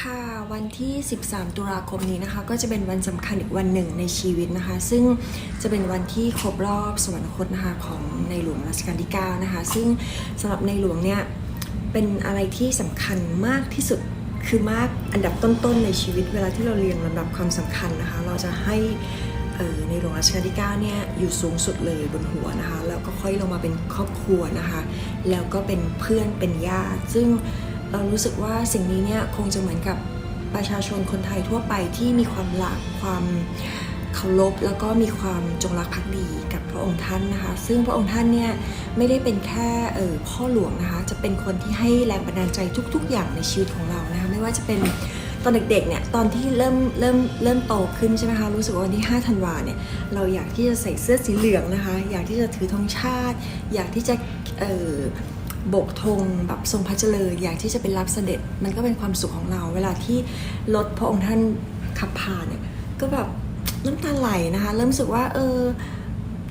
ค่ะวันที่ 13 ตุลาคมนี้นะคะ ก็จะเป็นวันสำคัญอีกวันหนึ่งในชีวิตนะคะ ซึ่งจะเป็นวันที่ครบรอบสวรรคตนะคะของในหลวงรัชกาลที่ 9 นะคะ ซึ่งสำหรับในหลวงเนี่ยเป็นอะไรที่สำคัญมากที่สุดคือมากอันดับต้นๆในชีวิต เวลาที่เราเรียงลำดับความสำคัญนะคะ เราจะให้ในหลวงรัชกาลที่ 9 เนี่ยอยู่สูงสุดเลยบนหัวนะคะ แล้วก็ค่อยลงมาเป็นครอบครัวนะคะ แล้วก็เป็นเพื่อนเป็นญาติซึ่ง เรารู้สึกว่าสิ่งนี้เนี่ยคงจะเหมือนกับประชาชนคนไทยทั่วไปที่มีความรักความเคารพแล้วก็มีความจงรักภักดีกับพระองค์ท่านนะคะ ซึ่งพระองค์ท่านเนี่ยไม่ได้เป็นแค่เออพ่อหลวงนะคะ จะเป็นคนที่ให้แรงบันดาลใจทุก ๆ อย่างในชีวิตของเรานะคะไม่ว่าจะเป็นตอนเด็กๆเนี่ยตอนที่เริ่มเริ่มเริ่มโตขึ้นใช่ไหมคะรู้สึกว่าวันที่ 5 ธันวาเนี่ยเราอยากที่จะใส่เสื้อสีเหลืองนะคะ อยากที่จะถือธงชาติ อยากที่จะเออ โบกธงแบบทรงพระเจริญอยากที่จะเป็นรับเสด็จมันก็เป็นความสุขของเรา เวลาที่รถพระองค์ท่านขับผ่านเนี่ยก็แบบน้ำตาไหลนะคะเริ่มรู้สึกว่าเออ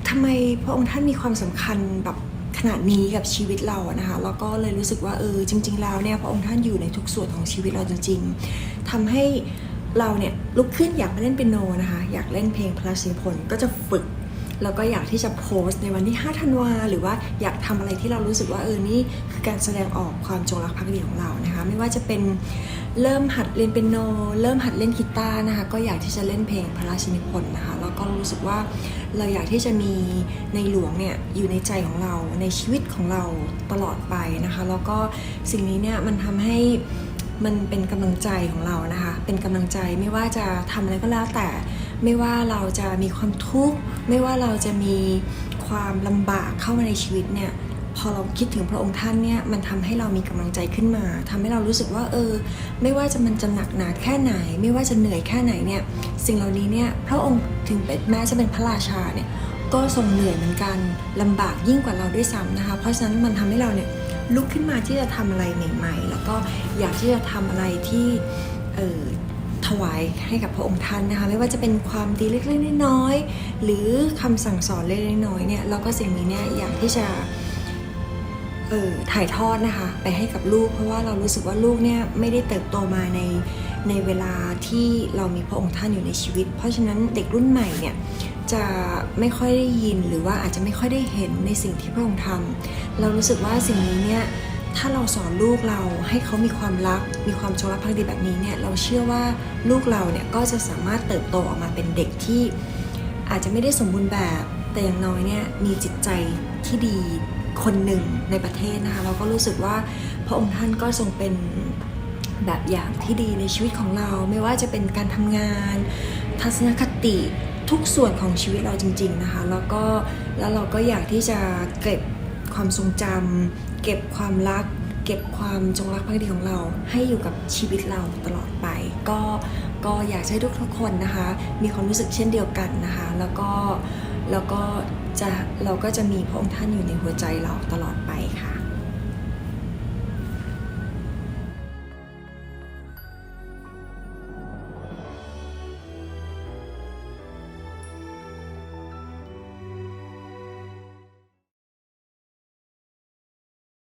ทำไมพระองค์ท่านมีความสำคัญแบบขนาดนี้กับชีวิตเราอะนะคะแล้วก็เลยรู้สึกว่าเออจริง ๆ แล้วเนี่ยพระองค์ท่านอยู่ในทุกส่วนของชีวิตเราจริง ๆทำให้เราเนี่ยลุกขึ้นอยากมาเล่นเปียโนนะคะ อยากเล่นเพลงพระราชนิพนธ์ก็จะฝึก แล้วก็อยากที่จะโพสต์ในวันที่5ธันวาหรือว่าอยากทำอะไรที่เรารู้สึกว่าเออนี่คือการแสดงออกความจงรักภักดีของเรานะคะ ไม่ว่าจะเป็นเริ่มหัดเรียนเปียโน เริ่มหัดเล่นกีตาร์นะคะก็อยากที่จะเล่นเพลงพระราชนิพนธ์นะคะแล้วก็รู้สึกว่าเราอยากที่จะมีในหลวงเนี่ยอยู่ในใจของเราในชีวิตของเราตลอดไปนะคะ แล้วก็สิ่งนี้เนี่ยมันทำให้มันเป็นกำลังใจของเรานะคะ เป็นกำลังใจไม่ว่าจะทำอะไรก็แล้วแต่ ไม่ว่าเราจะมีความทุกข์ ไม่ว่าเราจะมีความลำบากเข้ามาในชีวิตเนี่ยพอเราคิดถึงพระองค์ท่านเนี่ยมันทำให้เรามีกำลังใจขึ้นมาทำให้เรารู้สึกว่าเออ ไม่ว่าจะมันจะหนักหนาแค่ไหน ไม่ว่าจะเหนื่อยแค่ไหนเนี่ยสิ่งเหล่านี้เนี่ยพระองค์ถึงแม้จะเป็นพระราชาเนี่ยก็ทรงเหนื่อยเหมือนกันลำบากยิ่งกว่าเราด้วยซ้ำนะคะ เพราะฉะนั้นมันทำให้เราเนี่ยลุกขึ้นมาที่จะทำอะไรใหม่ ๆ แล้วก็อยากที่จะทำอะไรที่เออ ถวายให้กับพระองค์ท่านนะคะ ไม่ว่าจะเป็นความดีเล็กๆน้อยๆหรือคำสั่งสอนเล็กๆน้อยๆเนี่ยแล้วก็สิ่งนี้เนี่ยอยากที่จะเออถ่ายทอดนะคะ ไปให้กับลูก เพราะว่าเรารู้สึกว่าลูกเนี่ยไม่ได้เติบโตมาในในเวลาที่เรามีพระองค์ท่านอยู่ในชีวิต เพราะฉะนั้นเด็กรุ่นใหม่เนี่ยจะไม่ค่อยได้ยินหรือว่าอาจจะไม่ค่อยได้เห็นในสิ่งที่พระองค์ทำเรารู้สึกว่าสิ่งนี้เนี่ย ถ้าเราสอนลูกเราให้เขามีความรัก มีความจงรักภักดีแบบนี้เนี่ยเราเชื่อว่าลูกเราเนี่ยก็จะสามารถเติบโตออกมาเป็นเด็กที่อาจจะไม่ได้สมบูรณ์แบบ แต่อย่างน้อยเนี่ยมีจิตใจที่ดีคนหนึ่งในประเทศนะคะเราก็รู้สึกว่าพระองค์ท่านก็ทรงเป็นแบบอย่างที่ดีในชีวิตของเรา ไม่ว่าจะเป็นการทำงาน ทัศนคติทุกส่วนของชีวิตเราจริง ๆนะคะ แล้วก็แล้วเราก็อยากที่จะเก็บ ความทรงจำเก็บความรัก เก็บความจงรักภักดีของเรา ให้อยู่กับชีวิตเราตลอดไป ก็ก็อยากให้ทุกทุกคนนะคะ มีความรู้สึกเช่นเดียวกันนะคะ แล้วก็แล้วก็จะเราก็จะมีพระองค์ท่านอยู่ในหัวใจเราตลอดไปค่ะ